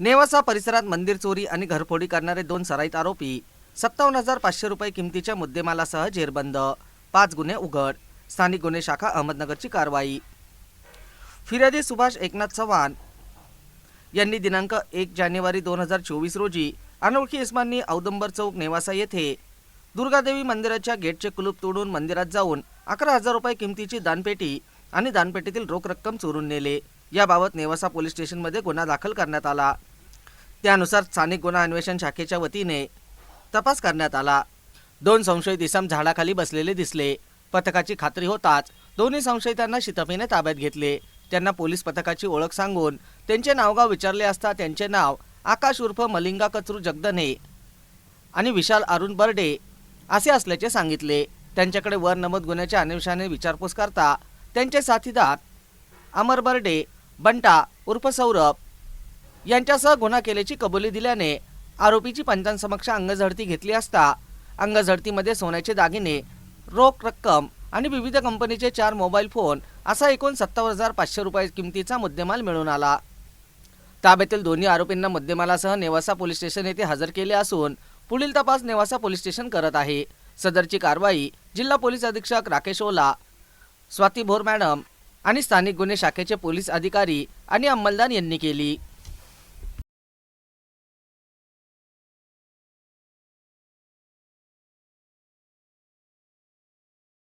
नेवासा परिसरात मंदिर चोरी आणि घरफोडी करणारे दोन सराईत आरोपी सत्तावन्न हजार पाचशे रुपये किमतीच्या मुद्देमालासह जेरबंद. पाच गुन्हे उघड. स्थानिक गुन्हे शाखा अहमदनगरची कारवाई. फिर्यादी सुभाष एकनाथ चव्हाण यांनी दिनांक एक जानेवारी दोन हजार चोवीस रोजी अनोळखी इस्मांनी औदंबर चौक नेवासा येथे दुर्गादेवी मंदिराच्या गेटचे कुलूप तोडून मंदिरात जाऊन अकरा हजार रुपये किमतीची दानपेटी आणि दानपेटीतील रोख रक्कम चोरून नेले. याबाबत नेवासा पोलीस स्टेशनमध्ये गुन्हा दाखल करण्यात आला. त्यानुसार स्थानिक गुन्हा अन्वेषण शाखेच्या वतीने तपास करण्यात आला. दोन संशयित इसम झाडाखाली बसलेले दिसले. पथकाची खात्री होताच दोन्ही संशयितांना शितफीने ताब्यात घेतले. त्यांना पोलीस पथकाची ओळख सांगून त्यांचे नावगाव विचारले असता त्यांचे नाव आकाश उर्फ मलिंगा कचरू जगदने आणि विशाल अरुण बर्डे असे असल्याचे सांगितले. त्यांच्याकडे वर नमूद गुन्ह्याच्या अन्वेषणाने विचारपूस करता त्यांचे साथीदार अमर बर्डे बंटा उर्फ सौरभ यांच्यासह गुन्हा केल्याची कबुली दिल्याने आरोपीची पंचांसमक्ष अंगझडती घेतली असता अंगझडतीमध्ये सोन्याचे दागिने रोख रक्कम आणि विविध कंपनीचे चार मोबाईल फोन असा एकूण सत्तावन्न हजार पाचशे रुपये किमतीचा मुद्देमाल मिळून आला. ताब्यातील दोन्ही आरोपींना मुद्देमालासह नेवासा पोलीस स्टेशन येथे हजर केले असून पुढील तपास नेवासा पोलीस स्टेशन करत आहे. सदरची कारवाई जिल्हा पोलीस अधीक्षक राकेश ओला स्वाती भोर मॅडम आणि स्थानिक गुन्हे शाखेचे पोलीस अधिकारी आणि अंमलदार यांनी केली.